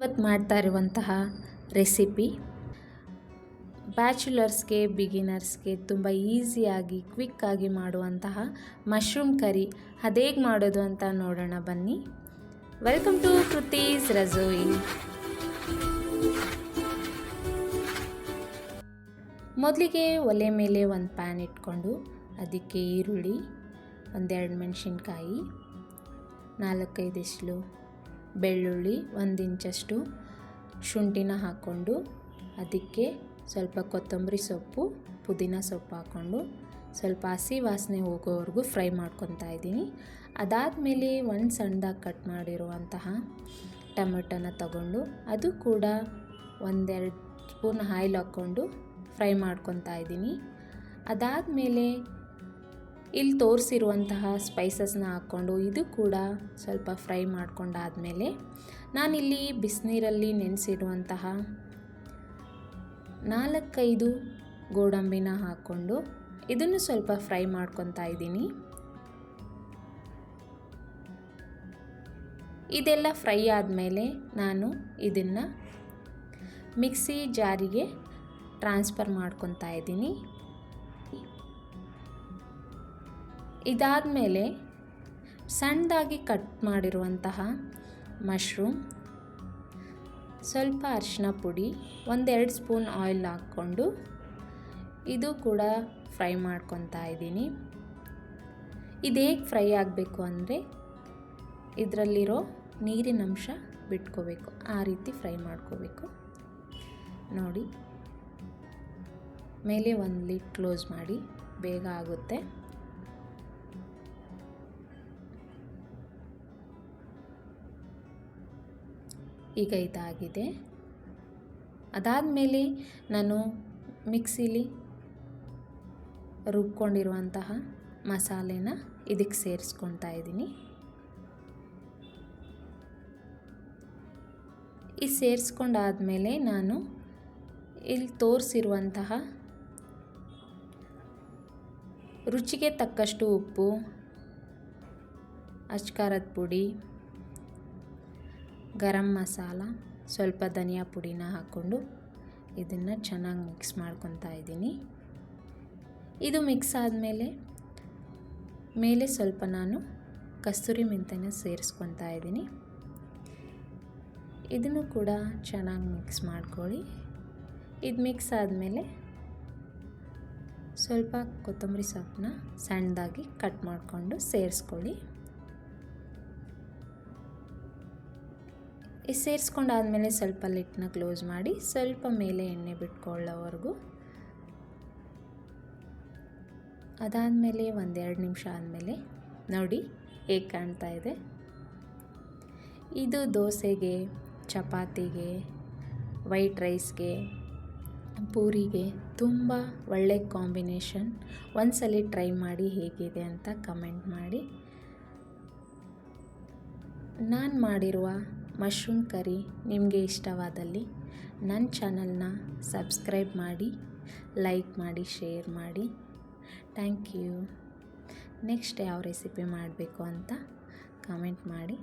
ಇವತ್ತು ಮಾಡ್ತಾ ಇರುವಂತಹ ರೆಸಿಪಿ. ಬ್ಯಾಚುಲರ್ಸ್ಗೆ, ಬಿಗಿನರ್ಸ್ಗೆ ತುಂಬ ಈಸಿಯಾಗಿ ಕ್ವಿಕ್ಕಾಗಿ ಮಾಡುವಂತಹ ಮಶ್ರೂಮ್ ಕರಿ ಅದೇಗೆ ಮಾಡೋದು ಅಂತ ನೋಡೋಣ ಬನ್ನಿ. Welcome to Kruthi's Rasoi. ಮೊದಲಿಗೆ ಒಲೆ ಮೇಲೆ ಒಂದು ಪ್ಯಾನ್ ಇಟ್ಕೊಂಡು ಅದಕ್ಕೆ ಈರುಳ್ಳಿ, ಒಂದೆರಡು ಮೆಣಸಿನ್ಕಾಯಿ ನಾಲ್ಕೈದಿಷ್ಟು ಬೆಳ್ಳುಳ್ಳಿ ಒಂದು ಇಂಚಷ್ಟು ಶುಂಠಿನ ಹಾಕ್ಕೊಂಡು ಅದಕ್ಕೆ ಸ್ವಲ್ಪ ಕೊತ್ತಂಬರಿ ಸೊಪ್ಪು, ಪುದೀನ ಸೊಪ್ಪು ಹಾಕ್ಕೊಂಡು ಸ್ವಲ್ಪ ಹಸಿ ವಾಸನೆ ಹೋಗೋವರೆಗೂ ಫ್ರೈ ಮಾಡ್ಕೊತಾ ಇದ್ದೀನಿ. ಅದಾದಮೇಲೆ ಒಂದು ಸಣ್ಣದಾಗಿ ಕಟ್ ಮಾಡಿರುವಂತಹ ಟೊಮೆಟೊನ ತಗೊಂಡು ಅದು ಕೂಡ ಒಂದೆರಡು ಸ್ಪೂನ್ ಆಯಿಲ್ ಹಾಕ್ಕೊಂಡು ಫ್ರೈ ಮಾಡ್ಕೊತಾ ಇದ್ದೀನಿ. ಅದಾದಮೇಲೆ ಇಲ್ಲಿ ತೋರಿಸಿರುವಂತಹ ಸ್ಪೈಸಸ್ನ ಹಾಕ್ಕೊಂಡು ಇದು ಕೂಡ ಸ್ವಲ್ಪ ಫ್ರೈ ಮಾಡ್ಕೊಂಡಾದಮೇಲೆ ನಾನಿಲ್ಲಿ ಬಿಸಿನೀರಲ್ಲಿ ನೆನೆಸಿರುವಂತಹ ನಾಲ್ಕೈದು ಗೋಡಂಬಿನ ಹಾಕ್ಕೊಂಡು ಇದನ್ನು ಸ್ವಲ್ಪ ಫ್ರೈ ಮಾಡ್ಕೊತಾ ಇದ್ದೀನಿ. ಇದೆಲ್ಲ ಫ್ರೈ ಆದಮೇಲೆ ನಾನು ಇದನ್ನು ಮಿಕ್ಸಿ ಜಾರಿಗೆ ಟ್ರಾನ್ಸ್ಫರ್ ಮಾಡ್ಕೊತಾ ಇದ್ದೀನಿ. ಇದಾದಮೇಲೆ ಸಣ್ಣದಾಗಿ ಕಟ್ ಮಾಡಿರುವಂತಹ ಮಶ್ರೂಮ್, ಸ್ವಲ್ಪ ಅರಿಶಿನ ಪುಡಿ, ಒಂದೆರಡು ಸ್ಪೂನ್ ಆಯಿಲ್ ಹಾಕ್ಕೊಂಡು ಇದು ಕೂಡ ಫ್ರೈ ಮಾಡ್ಕೊತಾ ಇದ್ದೀನಿ. ಇದು ಫ್ರೈ ಆಗಬೇಕು ಅಂದರೆ ಇದರಲ್ಲಿರೋ ನೀರಿನ ಅಂಶ ಬಿಟ್ಕೋಬೇಕು, ಆ ರೀತಿ ಫ್ರೈ ಮಾಡ್ಕೋಬೇಕು. ನೋಡಿ, ಮೇಲೆ ಒಂದು ಲಿಡ್ ಕ್ಲೋಸ್ ಮಾಡಿ, ಬೇಗ ಆಗುತ್ತೆ. ಈಗ ಇದಾಗಿದೆ. ಅದಾದಮೇಲೆ ನಾನು ಮಿಕ್ಸಿಲಿ ರುಬ್ಕೊಂಡಿರುವಂತಹ ಮಸಾಲೆನ ಇದಕ್ಕೆ ಸೇರಿಸ್ಕೊತಾ ಇದ್ದೀನಿ. ಈ ಸೇರಿಸ್ಕೊಂಡಾದಮೇಲೆ ನಾನು ಇಲ್ಲಿ ತೋರಿಸಿರುವಂತಹ ರುಚಿಗೆ ತಕ್ಕಷ್ಟು ಉಪ್ಪು, ಅಚ್ಕಾರದ ಪುಡಿ ಗರಂ ಮಸಾಲ, ಸ್ವಲ್ಪ ಧನಿಯಾ ಪುಡಿನ ಹಾಕ್ಕೊಂಡು ಇದನ್ನು ಚೆನ್ನಾಗಿ ಮಿಕ್ಸ್ ಮಾಡ್ಕೊತಾ ಇದ್ದೀನಿ. ಇದು ಮಿಕ್ಸ್ ಆದಮೇಲೆ ಮೇಲೆ ಸ್ವಲ್ಪ ನಾನು ಕಸ್ತೂರಿ ಮೆಂತೆನ ಸೇರಿಸ್ಕೊತಾ ಇದ್ದೀನಿ. ಇದನ್ನು ಕೂಡ ಚೆನ್ನಾಗಿ ಮಿಕ್ಸ್ ಮಾಡ್ಕೊಳ್ಳಿ. ಇದು ಮಿಕ್ಸ್ ಆದಮೇಲೆ ಸ್ವಲ್ಪ ಕೊತ್ತಂಬರಿ ಸೊಪ್ಪನ್ನ ಸಣ್ಣದಾಗಿ ಕಟ್ ಮಾಡಿಕೊಂಡು ಸೇರಿಸ್ಕೊಳ್ಳಿ. ಸೇರಿಸ್ಕೊಂಡಾದಮೇಲೆ ಸ್ವಲ್ಪ ಲಿಟ್ನ ಕ್ಲೋಸ್ ಮಾಡಿ ಸ್ವಲ್ಪ ಮೇಲೆ ಎಣ್ಣೆ ಬಿಟ್ಕೊಳ್ಳೋವರೆಗೂ ಅದಾದಮೇಲೆ ಒಂದೆರಡು ನಿಮಿಷ ಆದಮೇಲೆ ನೋಡಿ ಹೇಗೆ ಕಾಣ್ತಾ ಇದೆ. ಇದು ದೋಸೆಗೆ, ಚಪಾತಿಗೆ, ವೈಟ್ ರೈಸ್ಗೆ, ಪೂರಿಗೆ ತುಂಬ ಒಳ್ಳೆ ಕಾಂಬಿನೇಷನ್. ಒಂದ್ಸಲಿ ಟ್ರೈ ಮಾಡಿ ಹೇಗಿದೆ ಅಂತ ಕಮೆಂಟ್ ಮಾಡಿ. ನಾನು ಮಾಡಿರುವ ಮಶ್ರೂಮ್ ಕರಿ ನಿಮಗೆ ಇಷ್ಟವಾದಲ್ಲಿ ನನ್ನ ಚಾನಲ್ನ ಸಬ್ಸ್ಕ್ರೈಬ್ ಮಾಡಿ, ಲೈಕ್ ಮಾಡಿ, ಶೇರ್ ಮಾಡಿ. Thank you. ನೆಕ್ಸ್ಟ್ ಯಾವ ರೆಸಿಪಿ ಮಾಡಬೇಕು ಅಂತ ಕಮೆಂಟ್ ಮಾಡಿ.